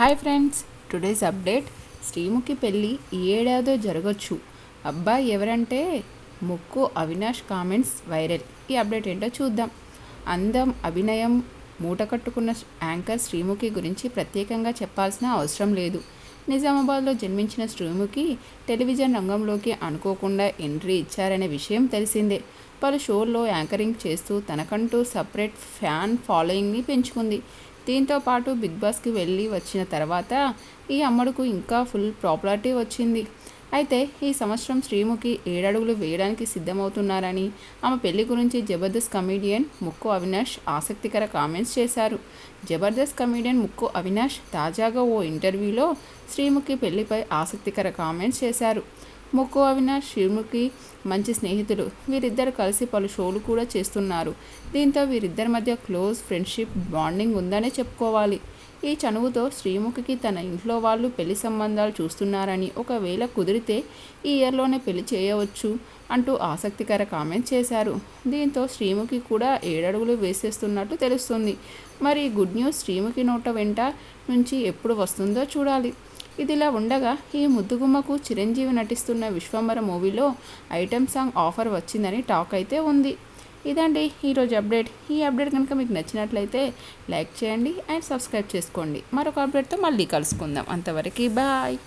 Hi friends today's update. Sreemukhi పెళ్ళి ఈ ఏడాదో జరగచ్చు. అబ్బాయి ఎవరంటే? ముక్కు అవినాష్ కామెంట్స్ వైరల్. ఈ అప్డేట్ ఏంటో చూద్దాం. అందం అభినయం మూట కట్టుకున్న యాంకర్ శ్రీముఖి గురించి ప్రత్యేకంగా చెప్పాల్సిన అవసరం లేదు. నిజామాబాద్లో జన్మించిన శ్రీముఖి టెలివిజన్ రంగంలోకి అనుకోకుండా ఎంట్రీ ఇచ్చారనే విషయం తెలిసిందే. పలు షోల్లో యాంకరింగ్ చేస్తూ తనకంటూ సపరేట్ ఫ్యాన్ ఫాలోయింగ్ని పెంచుకుంది. దీంతో పాటు బిగ్ బాస్కి వెళ్ళి వచ్చిన తర్వాత ఈ అమ్మడుకు ఇంకా ఫుల్ ప్రాపులారిటీ వచ్చింది. అయితే ఈ సంవత్సరం శ్రీముఖి ఏడడుగులు వేయడానికి సిద్ధమవుతున్నారని ఆమె పెళ్ళి గురించి జబర్దస్త్ కమీడియన్ ముక్కు అవినాష్ ఆసక్తికర కామెంట్స్ చేశారు. జబర్దస్త్ కమీడియన్ ముక్కు అవినాష్ తాజాగా ఓ ఇంటర్వ్యూలో శ్రీముఖి పెళ్ళిపై ఆసక్తికర కామెంట్స్ చేశారు. ముక్కు అవినాష్ శ్రీముఖి మంచి స్నేహితులు. వీరిద్దరు కలిసి పలు షోలు కూడా చేస్తున్నారు. దీంతో వీరిద్దరి మధ్య క్లోజ్ ఫ్రెండ్షిప్ బాండింగ్ ఉందనే చెప్పుకోవాలి. ఈ చనువుతో శ్రీముఖికి తన ఇంట్లో వాళ్ళు పెళ్ళి సంబంధాలు చూస్తున్నారని ఒకవేళ కుదిరితే ఈ ఇయర్లోనే పెళ్ళి చేయవచ్చు అంటూ ఆసక్తికర కామెంట్ చేశారు. దీంతో శ్రీముఖి కూడా ఏడడుగులు వేసేస్తున్నట్టు తెలుస్తుంది. మరి గుడ్ న్యూస్ శ్రీముఖి నోట వెంట నుంచి ఎప్పుడు వస్తుందో చూడాలి. ఇదిలా ఉండగా ఈ ముద్దుగుమ్మకు చిరంజీవి నటిస్తున్న విశ్వంబర మూవీలో ఐటెం సాంగ్ ఆఫర్ వచ్చిందని టాక్ అయితే ఉంది. ఇదండి ఈరోజు అప్డేట్. ఈ అప్డేట్ కనుక మీకు నచ్చినట్లయితే లైక్ చేయండి అండ్ సబ్స్క్రైబ్ చేసుకోండి. మరొక అప్డేట్తో మళ్ళీ కలుసుకుందాం. అంతవరకు బాయ్.